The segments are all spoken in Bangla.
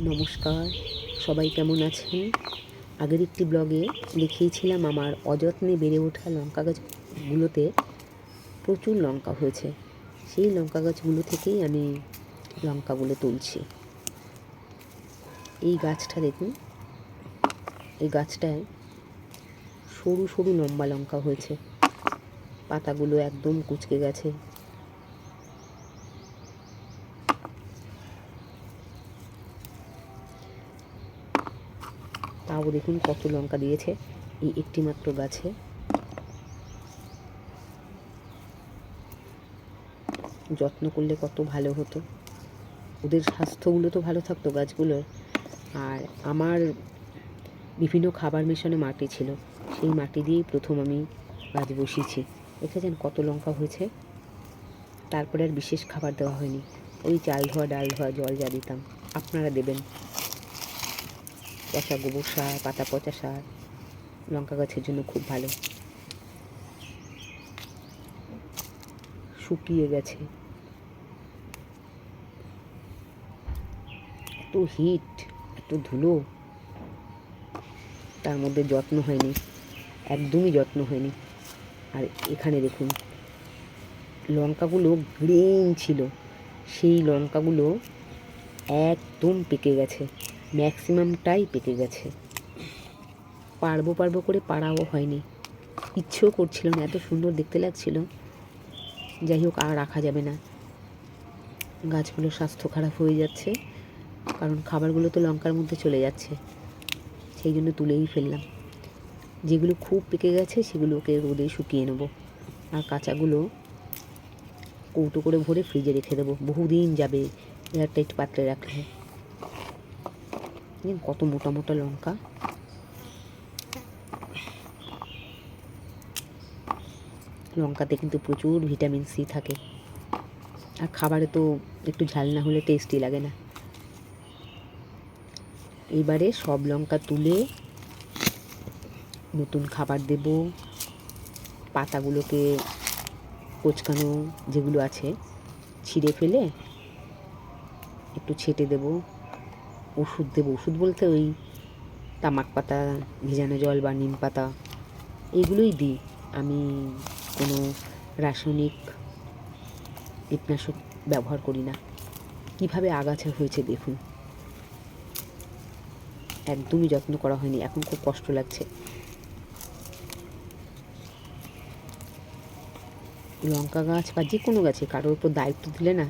নমস্কার, সবাই কেমন আছেন? আগের একটি ব্লগে দেখিয়েছিলাম আমার অযত্নে বেড়ে ওঠা লঙ্কা গাছগুলোতে প্রচুর লঙ্কা হয়েছে। সেই লঙ্কা গাছগুলো থেকেই আমি লঙ্কাগুলো তুলছি। এই গাছটা দেখুন, এই গাছটায় সরু সরু লম্বা লঙ্কা হয়েছে। পাতাগুলো একদম কুচকে গেছে। তাও দেখুন কত লঙ্কা দিয়েছে এই একটি মাত্র গাছে। যত্ন করলে কত ভালো হতো। ওদের স্বাস্থ্যগুলো তো ভালো থাকতো গাছগুলোর। আর আমার বিভিন্ন খাবার মেশানো মাটি ছিল, সেই মাটি দিয়েই প্রথম আমি গাছ বসিয়েছি। দেখেছেন কত লঙ্কা হয়েছে। তারপরে আর বিশেষ খাবার দেওয়া হয়নি। ওই চাল ধোয়া, ডাল ধোয়া, জল যা দিতাম, আপনারা দেবেন। পচা গোবর সার, পাতা, পচা সার, লঙ্কা গাছের জন্য খুব ভালো। শুকিয়ে গেছে। এত হিট এত ধুলো। তার মধ্যে যত্ন হয়নি, একদমই যত্ন হয়নি। আর এখানে দেখুন, লঙ্কাগুলো গ্রিন ছিল। সেই লঙ্কাগুলো একদম পেকে গেছে। ম্যাক্সিমামটাই পেকে গেছে। পারব পারব করে পাড়াও হয়নি। ইচ্ছেও করছিল না, এত সুন্দর দেখতে লাগছিল। যাই হোক, আর রাখা যাবে না। গাছগুলোর স্বাস্থ্য খারাপ হয়ে যাচ্ছে, কারণ খাবারগুলো তো লঙ্কার মধ্যে চলে যাচ্ছে। সেই জন্য তুলেই ফেললাম। যেগুলো খুব পেকে গেছে, সেগুলোকে রোদে শুকিয়ে নেব। আর কাঁচাগুলো কৌটো করে ভরে ফ্রিজে রেখে দেবো। বহুদিন যাবে, এয়ারটাইট পাত্রে রাখলে। দেখেন কত মোটা মোটা লঙ্কা। লঙ্কাতে কিন্তু প্রচুর ভিটামিন সি থাকে। আর খাবারে তো একটু ঝাল না হলে টেস্টি লাগে না। এবারে সব লঙ্কা তুলে নতুন খাবার দেব। পাতাগুলোকে কোচকানো যেগুলো আছে, ছিঁড়ে ফেলে একটু ছেটে দেবো। ওষুধ দেবো। ওষুধ বলতে ওই তামাক পাতা, ভিজানো জল বা নিম পাতা, এগুলোই দিই। আমি কোনো রাসায়নিক কীটনাশক ব্যবহার করি না। কীভাবে আগাছা হয়েছে দেখুন। একদমই যত্ন করা হয়নি। এখন খুব কষ্ট লাগছে। লঙ্কা গাছ বা যে কোনো গাছে কারোর উপর দায়িত্ব দিলে না,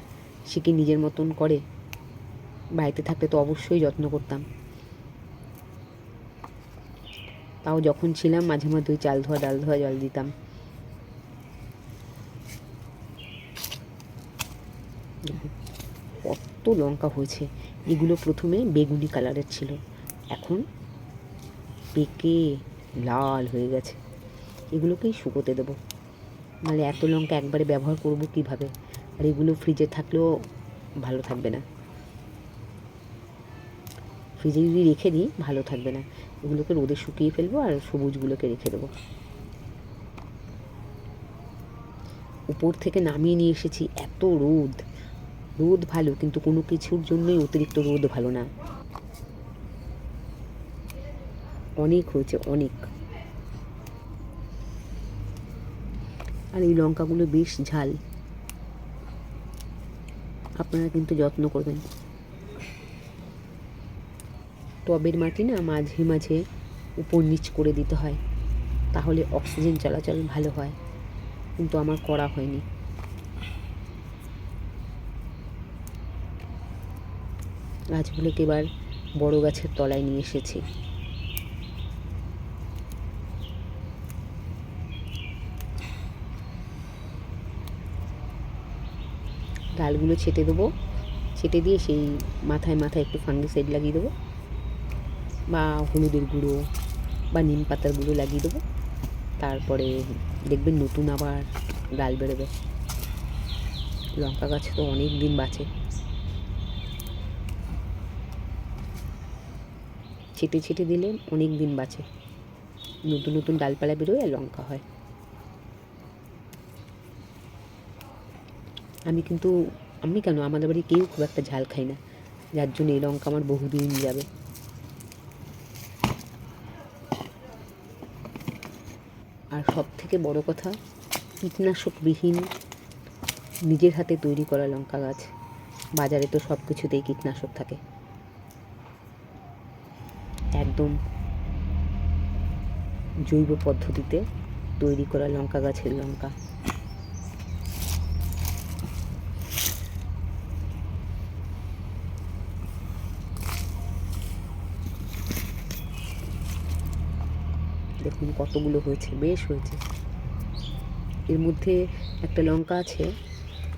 সে কি নিজের মতন করে? বাড়িতে থাকলে তো অবশ্যই যত্ন করতাম। তাও যখন ছিলাম, মাঝে মাঝে ওই চাল ধোয়া, ডাল ধোয়া জল দিতাম। কত লঙ্কা হয়েছে। এগুলো প্রথমে বেগুনি কালারের ছিল। এখন পেকে লাল হয়ে গেছে। এগুলোকেই শুকোতে দেবো। নাহলে এত লঙ্কা একবারে ব্যবহার করব কীভাবে? আর এগুলো ফ্রিজে থাকলেও ভালো থাকবে না। ফ্রিজে যদি রেখে দিই, ভালো থাকবে না। এগুলোকে রোদে শুকিয়ে ফেলব আর সবুজগুলোকে রেখে দেবো। উপর থেকে নামিয়ে নিয়ে এসেছি, এত রোদ। রোদ ভালো, কিন্তু কোনো কিছুর জন্যই অতিরিক্ত রোদ ভালো না। অনেক হয়েছে, অনেক। আর এই লঙ্কাগুলো বেশ ঝাল। আপনারা কিন্তু যত্ন করবেন। টবের মাটি না মাঝে মাঝে উপর নিচ করে দিতে হয়। তাহলে অক্সিজেন চলাচল ভালো হয়। কিন্তু আমার করা হয়নি। গাছগুলোকে এবার বড় গাছের তলায় নিয়ে এসেছি। ডালগুলো ছেটে দেবো। ছেটে দিয়ে সেই মাথায় মাথায় একটু ফাঙ্গিসাইড লাগিয়ে দেবো। বা হলুদের গুঁড়ো বা নিম পাতার গুঁড়ো লাগিয়ে দেবো। তারপরে দেখবেন নতুন আবার ডাল বেরোবে। লঙ্কা গাছ তো অনেক দিন বাঁচে। ছেটে ছেটে দিলে অনেক দিন বাঁচে। নতুন নতুন ডালপালা বেরোয় আর লঙ্কা হয়। আমি কিন্তু, আমি কেন, আমাদের বাড়ি কেউ খুব একটা ঝাল খাই না। যার জন্য এই লঙ্কা আমার বহুদিন যাবে। আর সব থেকে বড় কথা, কীটনাশকবিহীন নিজের হাতে তৈরি করা লঙ্কা গাছ। বাজারে তো সব কিছুতেই কীটনাশক থাকে। একদম জৈব পদ্ধতিতে তৈরি করা লঙ্কা গাছের লঙ্কা। দেখুন কতগুলো হয়েছে, বেশ হয়েছে। এর মধ্যে একটা লঙ্কা আছে,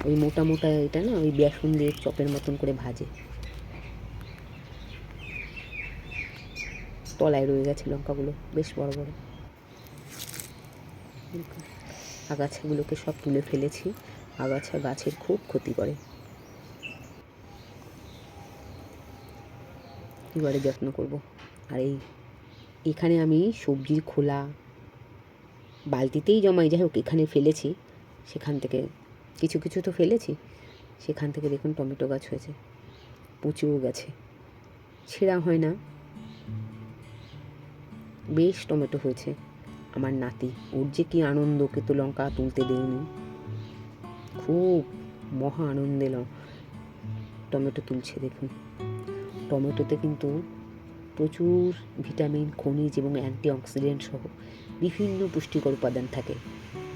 ওই মোটা মোটা এটা না, ওই বেসন দিয়ে চপের মতন করে ভাজে। তলায় রয়ে গেছে লঙ্কাগুলো, বেশ বড় বড়। আগাছাগুলোকে সব তুলে ফেলেছি, আগাছা গাছের খুব ক্ষতি করে। এবারে যত্ন করব। আর এই এখানে আমি সবজির খোলা বালতিতেই জমাই, যাই হোক, এখানে ফেলেছি। সেখান থেকে কিছু কিছু তো ফেলেছি। সেখান থেকে দেখুন টমেটো গাছ হয়েছে। পুচুও গেছে। ছেঁড়া হয় না। বেশ টমেটো হয়েছে। আমার নাতি, ওর যে কী আনন্দ, ওকে তো লঙ্কা তুলতে দেয়নি খুব মহা আনন্দে টমেটো তুলছে, দেখুন। টমেটোতে কিন্তু প্রচুর ভিটামিন, খনিজ এবং অ্যান্টিঅক্সিডেন্ট সহ বিভিন্ন পুষ্টিকর উপাদান থাকে।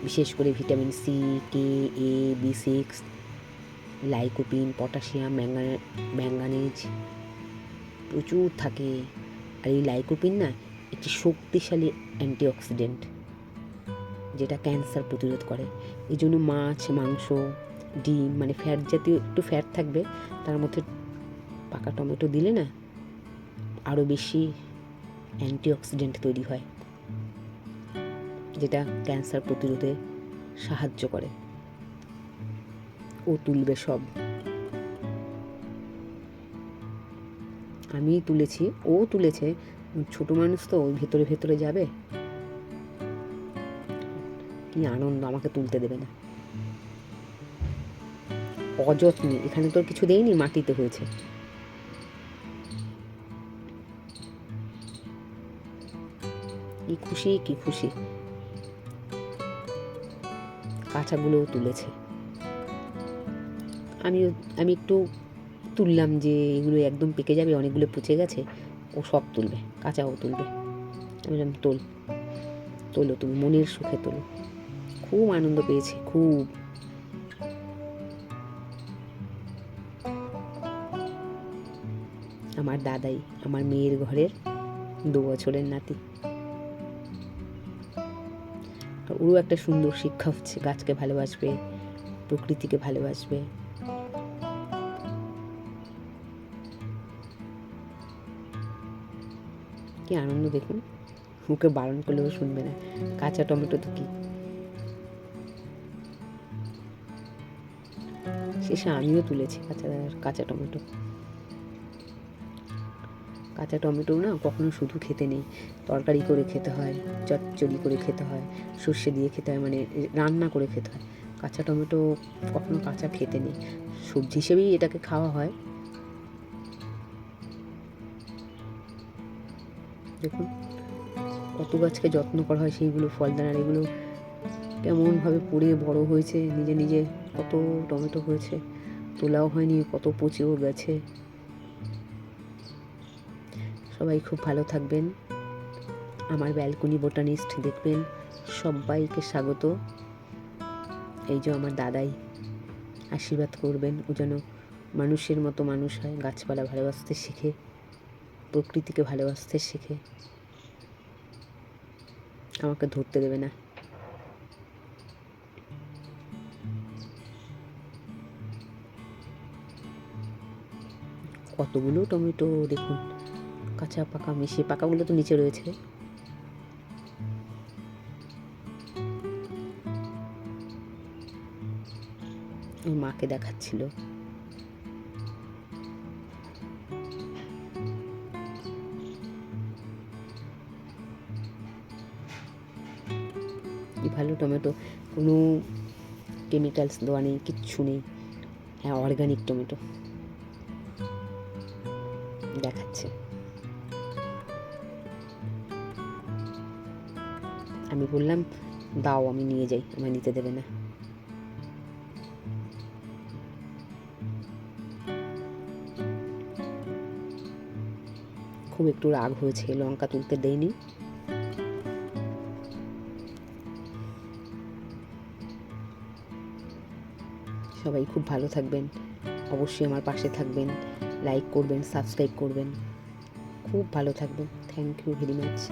বিশেষ করে vitamin C K A B six lycopene, potassium, manga, manganese প্রচুর থাকে। আর এই লাইকোপিন না একটি শক্তিশালী অ্যান্টিঅক্সিডেন্ট যেটা ক্যান্সার প্রতিরোধ করে। এই জন্য মাছ, মাংস, ডিম মানে ফ্যাট জাতীয়, একটু ফ্যাট থাকবে, তার মধ্যে পাকা টমেটো দিলে না আরও বেশি অ্যান্টিঅক্সিডেন্ট তৈরি হয়, যেটা ক্যান্সার প্রতিরোধে সাহায্য করে। ও তুলবে সব। আমি তুলেছি, ও তুলেছে, ছোট মানুষ তো ভেতরে ভেতরে যাবে। কি আনন্দ, আমাকে তুলতে দেবে না। অযত্নে, এখানে তো কিছু দেয়নি মাটিতে হয়েছে। খুশি কি খুশি? কাঁচাগুলোও তুলেছে। আমিও, আমি একটু তুললাম যে এগুলো একদম পেকে যাবে, অনেকগুলো পচে গেছে, ও সব তুলবে, কাঁচাও তুলবে। আমি বললাম, তোল, তোলো তুমি, মনের সুখে তোলো। খুব আনন্দ পেয়েছি, খুব। আমার দাদাই, আমার মেয়ের ঘরের দু বছরের নাতি। ওরও একটা সুন্দর শিক্ষা হচ্ছে গাছকে ভালোবাসবে, প্রকৃতিকে ভালোবাসবে। কি আনন্দ দেখুন। মুখে বারণ করলেও শুনবে না। কাঁচা টমেটো তো কি? শেষে আমিও তুলেছি কাঁচা কাঁচা টমেটো। কাঁচা টমেটো না কখনো শুধু খেতে নেই। তরকারি করে খেতে হয়, চচ্চড়ি করে খেতে হয়, সর্ষে দিয়ে খেতে হয় মানে রান্না করে খেতে হয়। কাঁচা টমেটো কখনো কাঁচা খেতে নেই। সবজি হিসেবেই এটাকে খাওয়া হয়। দেখুন, কত গাছকে যত্ন করা হয় সেইগুলো ফলদানার এগুলো কেমনভাবে পড়ে বড় হয়েছে, নিজে নিজে কত টমেটো হয়েছে, তোলাও হয়নি, কত পচেও গেছে। সবাই খুব ভালো থাকবেন। আমার ব্যালকনি বোটানিস্ট দেখবেন। সবাইকে স্বাগত। এই যে আমার দাদাই আশীর্বাদ করবেন, ও যেন মানুষের মতো মানুষ হয়, গাছপালা ভালোবাসতে শিখে, প্রকৃতিকে ভালোবাসতে শিখে। আমাকে ধরতে দেবে না। কতগুলো টমেটো দেখুন। কাঁচা পাকা মিশিয়ে, পাকাগুলো তো নিচে রয়েছে। ওর মাকে দেখাচ্ছিল। ভালো টমেটো। কোনো কেমিক্যালস দেওয়া নেই, কিচ্ছু নেই। হ্যাঁ অর্গানিক টমেটো। দেখাচ্ছে। আমি বললাম, দাও, আমি নিয়ে যাই, আমায় নিতে দেবে না। খুব একটু রাগ হয়েছে, লঙ্কা তুলতে দেয়নি। সবাই খুব ভালো থাকবেন, অবশ্যই আমার পাশে থাকবেন, লাইক করবেন, সাবস্ক্রাইব করবেন। খুব ভালো থাকবেন, থ্যাংক ইউ ভেরি মাচ।